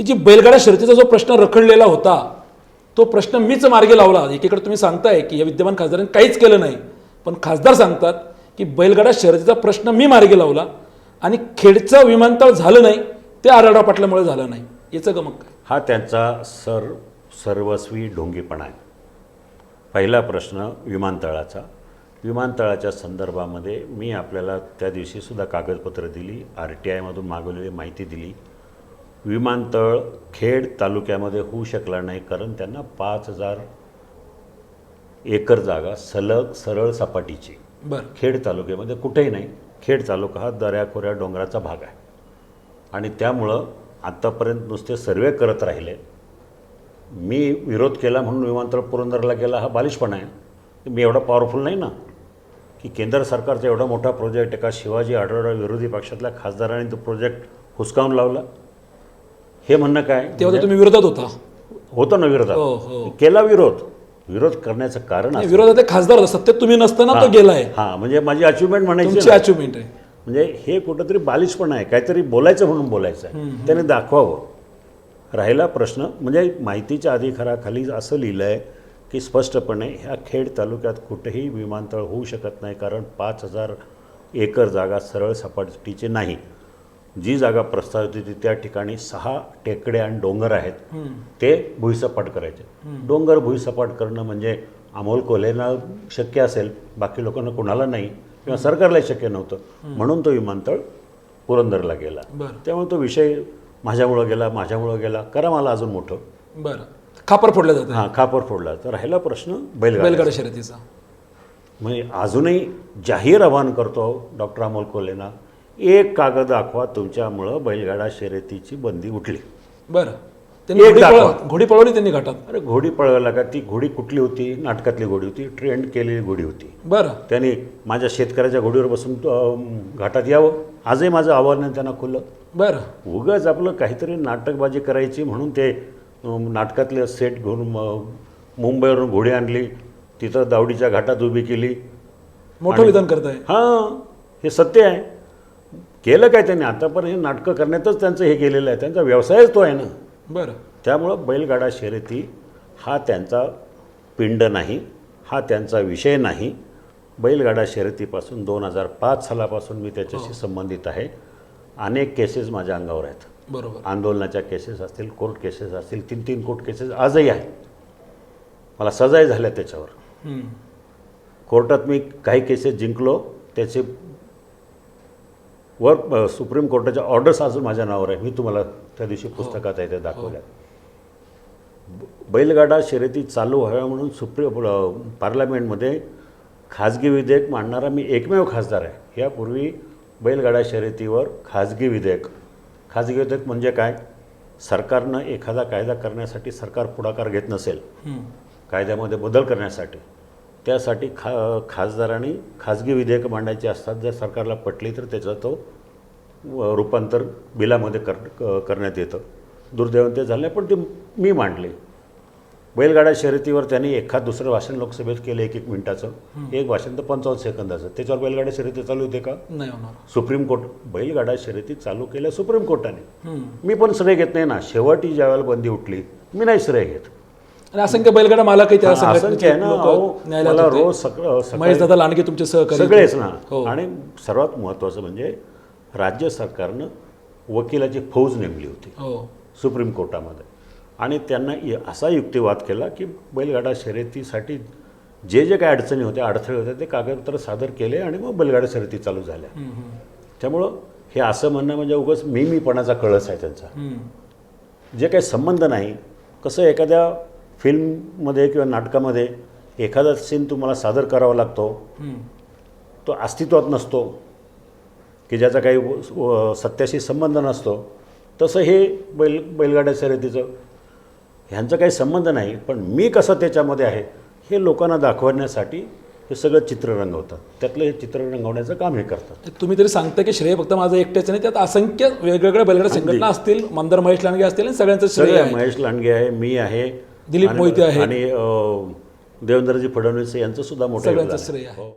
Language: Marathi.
की जी बैलगाडा शर्यतीचा जो प्रश्न रखडलेला होता तो प्रश्न मीच मार्गी लावला. एकीकडे तुम्ही सांगताय की या विद्यमान खासदारांनी काहीच केलं नाही. पण खासदार सांगतात की बैलगाडा शर्यतीचा प्रश्न मी मार्गी लावला आणि खेडचं विमानतळ झालं नाही ते आराडा पाटल्यामुळे झालं नाही. याचं गमक काय? हा त्यांचा सर सर्वस्वी ढोंगीपणा आहे. पहिला प्रश्न विमानतळाचा. विमानतळाच्या संदर्भामध्ये मी आपल्याला त्या दिवशीसुद्धा कागदपत्र दिली आर टी आयमधून मागवलेली माहिती दिली. विमानतळ खेड तालुक्यामध्ये होऊ शकला नाही कारण त्यांना पाच हजार एकर जागा सलग सरळ सपाटीची. बरं. खेड तालुक्यामध्ये कुठेही नाही. खेड तालुका हा दऱ्याखोऱ्या डोंगराचा भाग आहे. आणि त्यामुळं आत्तापर्यंत नुसते सर्वे करत राहिले. मी विरोध केला म्हणून विमानतळ पुरंदरला गेला हा बालिशपणा आहे. मी एवढा पॉवरफुल नाही ना की केंद्र सरकारचा एवढा मोठा प्रोजेक्ट एका शिवाजी आढळराव विरोधी पक्षातल्या खासदारांनी तो प्रोजेक्ट हुसकावून लावला. हे म्हणणं काय? तेव्हा तर तुम्ही विरोधात होता. होतं ना हो, हो. विरोधात केला विरोध. विरोध करण्याचं कारण नाही, विरोधात एक खासदार होता. सत्तेत तुम्ही नसताना तो गेलाय. हां म्हणजे माझी अचिव्हमेंट म्हणायची तुमची ना. अचिव्हमेंट आहे. म्हणजे हे कुठंतरी बालिशपणा आहे. काहीतरी बोलायचं म्हणून बोलायचं आहे. त्याने दाखवावं. राहिला प्रश्न म्हणजे माहितीच्या अधिकाराखाली असं लिहिलं आहे की स्पष्टपणे ह्या खेड तालुक्यात कुठेही विमानतळ होऊ शकत नाही कारण पाच हजार एकर जागा सरळ सपाटीची नाही. जी जागा प्रस्तावित होती त्या ठिकाणी सहा टेकडे आणि डोंगर आहेत ते भुईसपाट करायचे. डोंगर भुईसपाट करणं म्हणजे अमोल कोल्हेंना शक्य असेल बाकी लोकांना कोणाला नाही किंवा सरकारलाही शक्य नव्हतं. म्हणून तो विमानतळ पुरंदरला गेला. त्यामुळे तो विषय माझ्यामुळं गेला माझ्यामुळं गेला. करा मला अजून मोठं. बरं. खापर फोडलं जातं. हां खापर फोडला. तर राहिला प्रश्न बैलगाडा. बैलगाडा शर्यतीचा. म्हणजे अजूनही जाहीर आवाहन करतो डॉक्टर अमोल कोल्हेंना एक कागद दाखवा तुमच्यामुळं बैलगाडा शर्यतीची बंदी उठली. बरं. त्यांनी एक घोडी दाखवा. पळव- घोडी पळवली त्यांनी घाटात. अरे घोडी पळवायला का? ती घोडी कुठली होती? नाटकातली घोडी होती. ट्रेंड केलेली घोडी होती. बरं. त्यांनी माझ्या शेतकऱ्याच्या घोडीवर बसून अं, घाटात यावं. आजही माझं आव्हान आहे त्यांना खुलं. बरं. उगाच आपलं काहीतरी नाटकबाजी करायची म्हणून ते अं, नाटकातले सेट घेऊन म- मुंबईवरून घोडी आणली. तिथं दावडीच्या घाटात उभी केली. मोठं विधान करताय. हां हे सत्य आहे. केलं काय त्यांनी? आतापर्यंत हे नाटकं करण्यातच त्यांचं हे केलेलं आहे. त्यांचा व्यवसायच तो आहे ना. बरं. त्यामुळं बैलगाडा शर्यती हा त्यांचा पिंड नाही हा त्यांचा विषय नाही. बैलगाडा शर्यतीपासून दोन हजार पाच सालापासून मी त्याच्याशी संबंधित आहे. अनेक केसेस माझ्या अंगावर आहेत. बरोबर. आंदोलनाच्या केसेस असतील कोर्ट केसेस असतील तीन तीन कोर्ट केसेस आजही आहेत. मला सजाही झाल्या त्याच्यावर. कोर्टात मी काही केसेस जिंकलो त्याचे वर सुप्रीम कोर्टाच्या ऑर्डर्स अजून माझ्या नावावर आहे मी तुम्हाला त्या दिवशी पुस्तकात आहे ते दाखवल्या ब- बैलगाडा शर्यती चालू व्हाव्या म्हणून सुप्रीम पार्लमेंटमध्ये खाजगी विधेयक मांडणारा मी एकमेव खासदार आहे. यापूर्वी बैलगाडा शर्यतीवर खाजगी विधेयक. खाजगी विधेयक म्हणजे काय? सरकारनं एखादा कायदा करण्यासाठी सरकार पुढाकार घेत नसेल. कायद्यामध्ये बदल करण्यासाठी. त्यासाठी खा खासदारांनी खाजगी विधेयकं मांडायची असतात जर सरकारला पटली तर त्याचं तो रूपांतर बिलामध्ये कर करण्यात येतं. दुर्दैवाने ते झालं पण ते मी मांडले. बैलगाडा शर्यतीवर त्यांनी एखाद दुसरं भाषण लोकसभेत केलं एक एक मिनिटाचं एक भाषण तर पंचावन्न सेकंदाचं. त्याच्यावर बैलगाडा शर्यती चालू होते का? नाही होणार. सुप्रीम कोर्ट बैलगाडा शर्यती चालू केल्या सुप्रीम कोर्टाने. मी पण श्रेय घेत नाही ना. शेवटी ज्यावेळेला बंदी उठली मी नाही श्रेय घेत. आणि असंख्य बैलगाडा त्या मला. रोज सगळं सकाळी- महेश दादा लांडगे तुमचे सहकारी सगळेच ना. हो. आणि सर्वात महत्त्वाचं म्हणजे राज्य सरकारनं वकिलाची फौज नेमली होती. हो. सुप्रीम कोर्टामध्ये. आणि त्यांना असा युक्तिवाद केला की बैलगाडा शर्यतीसाठी जे जे काही अडचणी होत्या अडथळे होते ते कागदपत्र सादर केले आणि मग बैलगाडा शर्यती चालू झाल्या. त्यामुळं हे असं म्हणणं म्हणजे उगाच मी मीपणाचा कळस आहे त्यांचा. जे काही संबंध नाही कसं एखाद्या फिल्ममध्ये किंवा नाटकामध्ये एखादा सीन तुम्हाला सादर करावा लागतो. तो अस्तित्वात नसतो. की ज्याचा काही सत्याशी संबंध नसतो. तसं हे बैल बैलगाड्या शर्यतीचं ह्यांचा काही संबंध नाही. पण मी कसं त्याच्यामध्ये आहे हे लोकांना दाखवण्यासाठी हे सगळं चित्र रंगवतात त्यातलं हे चित्र रंगवण्याचं काम हे करतात. तुम्ही तरी सांगता की श्रेय फक्त माझं एकट्याच नाही त्यात असंख्य वेगवेगळ्या बैलगाडा संघटना असतील मंदार महेश लांडगे असतील आणि सगळ्यांचं श्रेय महेश लांडगे आहे मी आहे दिलीप मोहिते आहेत. आणि देवेंद्रजी फडणवीस यांचं सुद्धा मोठं सगळ्यांचं योगदान आहे. श्रेय आहे हो.